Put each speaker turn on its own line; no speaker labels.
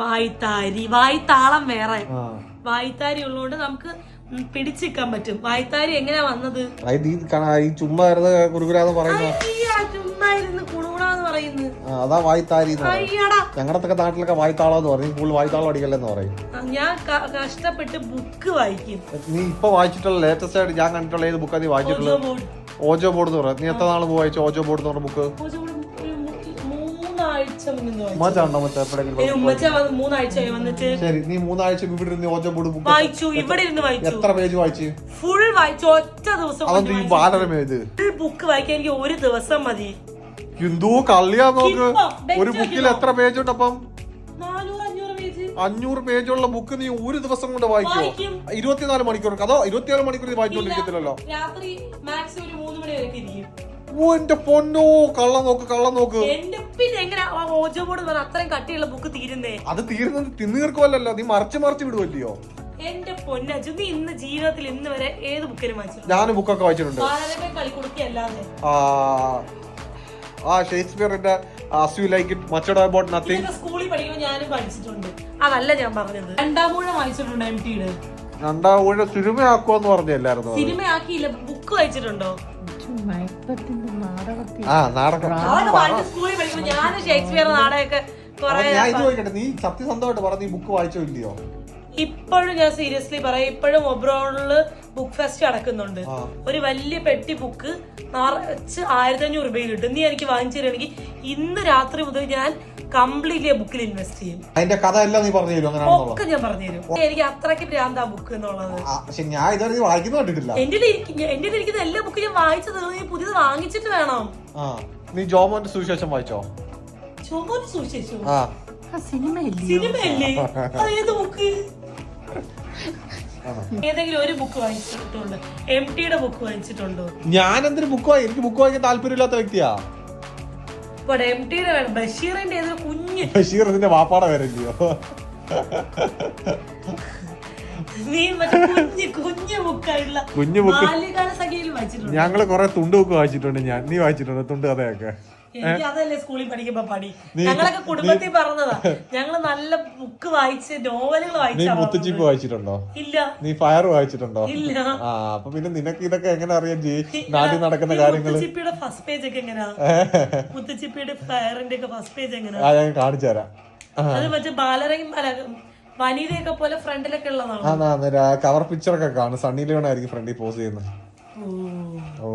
വായ്ത്താരി. വായ്ത്താളം വേറെ. വായ്ത്താരി ഉള്ളതുകൊണ്ട് നമുക്ക് പിടിച്ചിക്കാൻ പറ്റും. വായ്ത്താരി എങ്ങനെയാ വന്നത്?
ചുമ്മാ അതാ വായ്ത്താരി ഞങ്ങളുടെ നാട്ടിലൊക്കെ വായ്ത്താളം എന്ന് പറയും. കൂടുതൽ വായ്ത്താളം അടിക്കല്ലെന്ന് പറയും.
ഞാൻ കഷ്ടപ്പെട്ട് ബുക്ക് വായിക്കും.
നീ ഇപ്പൊ വായിച്ചിട്ടുള്ള ലേറ്റസ്റ്റ് ആയിട്ട് ഞാൻ കണ്ടിട്ടുള്ള ഏത് ബുക്കാണ് നീ വായിച്ചിട്ടുള്ളത്?
ഓജോ ബോർഡ്.
എന്ന് പറയാം നീ എത്ര നാൾ വായിച്ചു? ഓജോ ബോർഡ് എന്ന് പറഞ്ഞ ബുക്ക്
മൂന്നാഴ്ച
എപ്പോഴെങ്കിലും
ഉമ്മച്ച വന്ന് മൂന്നാഴ്ചയായി വന്നിട്ട്.
ശരി നീ മൂന്നാഴ്ച ഇവിടെ ഇരുന്ന് ഓജോ ബോർഡ്
വായിച്ചു ഇവിടെ ഇരുന്ന് വായിച്ചു.
എത്ര പേജ് വായിച്ചു?
ഫുൾ വായിച്ചു ഒറ്റ ദിവസം
ഈ ബാലരമേത്
ഫുൾ ബുക്ക് വായിക്കാൻ എനിക്ക് ഒരു ദിവസം മതി.
എന്തോ കള്ളിയാ നോക്ക്. ഒരു ബുക്കിൽ എത്ര പേജ് ഉണ്ട് അപ്പം?
അഞ്ഞൂറ് പേജ്.
അഞ്ഞൂറ് പേജുള്ള ബുക്ക് നീ ഒരു ദിവസം കൊണ്ട് വായിക്കോ. ഇരുപത്തിനാല് മണിക്കൂർ അതോ ഇരുപത്തിനാല് മണിക്കൂർ വായിച്ചോണ്ടിരിക്കത്തില്ലല്ലോ?
രാത്രി മാക്സിമം ഒരു മൂന്ന് മണി വരെ
ഓ എന്റെ പൊന്നോ കള്ള നോക്ക് കള്ള നോക്ക്.
എന്റെ പിന്നെ എങ്ങനെ ആ ഓജോ ബോർഡ് എന്ന് അത്രയും കട്ടിയുള്ള ബുക്ക് തീരുന്നേ?
അത് തീരുന്നത് തിന്നു തീർക്കുമല്ലോ നീ മറിച്ച് മറിച്ച് വിടുവല്ലയോ?
എന്റെ പൊന്നജു നീ ഇന്ന് ജീവിതത്തിൽ ഇന്ന് വരെ ഏത് ബുക്കിലും വായിച്ചു
ഞാൻ ബുക്കൊക്കെ വായിച്ചിട്ടുണ്ട്.
ബാലരമ കളിക്കുടുക്കല്ലാതെ
ആ ആ ഷേക്സ്പിയറിന്റെ as you like it much about nothing
സ്കൂളിൽ പഠിക്കുമ്പോൾ ഞാനും പഠിച്ചിട്ടുണ്ട്. അതല്ല ഞാൻ പറഞ്ഞത്. രണ്ടാം മൂഴ വായിച്ചിട്ടുണ്ട് എം ടിയുടെ
രണ്ടാം ഊഴ സിനിമയാക്കുമെന്ന് പറഞ്ഞല്ലായിരുന്നു
സിനിമയാക്കിയില്ല ബുക്ക് വായിച്ചിട്ടുണ്ടോ?
ആ നാടകം.
സ്കൂളിൽ പഠിക്കുമ്പോൾ ഞാൻ ഷേക്സ്പിയർ നാടകമൊക്കെ
അപ്പൊ
കുറെ
ഞാൻ ഇത് ചോദിക്കട്ടെ നീ സത്യസന്ധമായിട്ട് പറഞ്ഞ ഈ ബുക്ക് വായിച്ചോ ഇല്ലയോ?
ഇപ്പോഴും ഞാൻ സീരിയസ്ലി പറയാം ഇപ്പോഴും ഒബ്രോണിൽ ബുക്ക് ഫെസ്റ്റ് നടക്കുന്നുണ്ട്. ഒരു വലിയ പെട്ടി ബുക്ക് നിറച്ച് ആയിരത്തി അഞ്ഞൂറ് രൂപയിൽ കിട്ടും. നീ എനിക്ക് വാങ്ങിച്ചു തരുവാണെങ്കിൽ ഇന്ന് രാത്രി മുതൽ ഞാൻ കംപ്ലീറ്റ്ലി ആ ബുക്കിൽ ഇൻവെസ്റ്റ് ചെയ്യും.
അതിന്റെ കഥ എല്ലാം നീ പറഞ്ഞു തരും
ഒക്കെ ഞാൻ പറഞ്ഞു തരും. എനിക്ക് അത്രയ്ക്ക് ഭ്രാന്താ ബുക്ക് എന്നുള്ളത്.
ആ, പക്ഷെ ഞാൻ ഇതുവരെ വായിക്കുന്ന കണ്ടിട്ടില്ല.
എന്റെ എന്റെ ഇരിക്കുന്ന എല്ലാ ബുക്കും ഞാൻ വായിച്ചു തീർന്നു നീ പുതിയത് വാങ്ങിച്ചിട്ട് വേണം.
ആ. നീ ജോമോന്റെ സുവിശേഷം വായിച്ചോ?
ജോമോന്റെ സുവിശേഷം?
സിനിമയല്ലേ?
സിനിമയല്ലേ? അതായത് ഏത് ബുക്ക് ഏതെങ്കിലും ഒരു ബുക്ക് വായിച്ചിട്ടുണ്ട്? എം ടിയുടെ ബുക്ക് വായിച്ചിട്ടുണ്ടോ?
ഞാൻ എന്തൊരു ബുക്ക് വായി എനിക്ക് ബുക്ക് വായിക്കാൻ താല്പര്യമില്ലാത്ത വ്യക്തിയാ.
ഇവിടെ എം ടിയുടെ വേണം. ബഷീറിന്റെ ഏതൊരു കുഞ്ഞ്
ബഷീർ ഇതിന്റെ വാപ്പാടെ പേരല്ലയോ?
നീ മറ്റേ കുഞ്ഞ് കുഞ്ഞ് ബുക്കായിട്ടുള്ള
കുഞ്ഞു ബുക്ക്
ബാല്യകാല സഖിയിൽ വായിച്ചിട്ടുണ്ട്?
ഞങ്ങൾ കൊറേ തുണ്ട് ബുക്ക് വായിച്ചിട്ടുണ്ട് ഞാൻ. നീ വായിച്ചിട്ടുണ്ട്? തുണ്ട് കഥയൊക്കെ.
അതല്ലേ സ്കൂളിൽ പഠിക്കുമ്പോ പണി ഞങ്ങളൊക്കെ കുടുംബത്തിൽ പറഞ്ഞതാ. ഞങ്ങൾ നല്ല ബുക്ക് വായിച്ച് നോവലുകൾ
നീ
വായിച്ചാ
മുത്തുച്ചിപ്പ് വായിച്ചിട്ടുണ്ടോ?
ഇല്ല.
നീ ഫയർ വായിച്ചിട്ടുണ്ടോ?
ഇല്ല.
ആ അപ്പൊ പിന്നെ നിനക്ക് ഇതൊക്കെ എങ്ങനെ അറിയാം ജി? നാട്ടിൽ നടക്കുന്ന കാര്യങ്ങൾ
മുത്തച്ചിപ്പിയുടെ ഫസ്റ്റ് പേജ് ഒക്കെ എങ്ങനെയാ മുത്തുച്ചിപ്പിയുടെ ഫയറിന്റെ ഒക്കെ ഫസ്റ്റ് പേജ് എങ്ങനെയാ
ഞാൻ കാണിച്ചു തരാം.
അത് മറ്റേ ബാലരയും വനിതയൊക്കെ പോലെ ഫ്രണ്ടിലൊക്കെ ഉള്ളതാണ്?
കവർ പിക്ചറൊക്കെ കാണും. സണ്ണി ലിയോൺ ആയിരിക്കും ഫ്രണ്ടിൽ പോസ് ചെയ്യുന്നത്.
ഓ.
ഓ.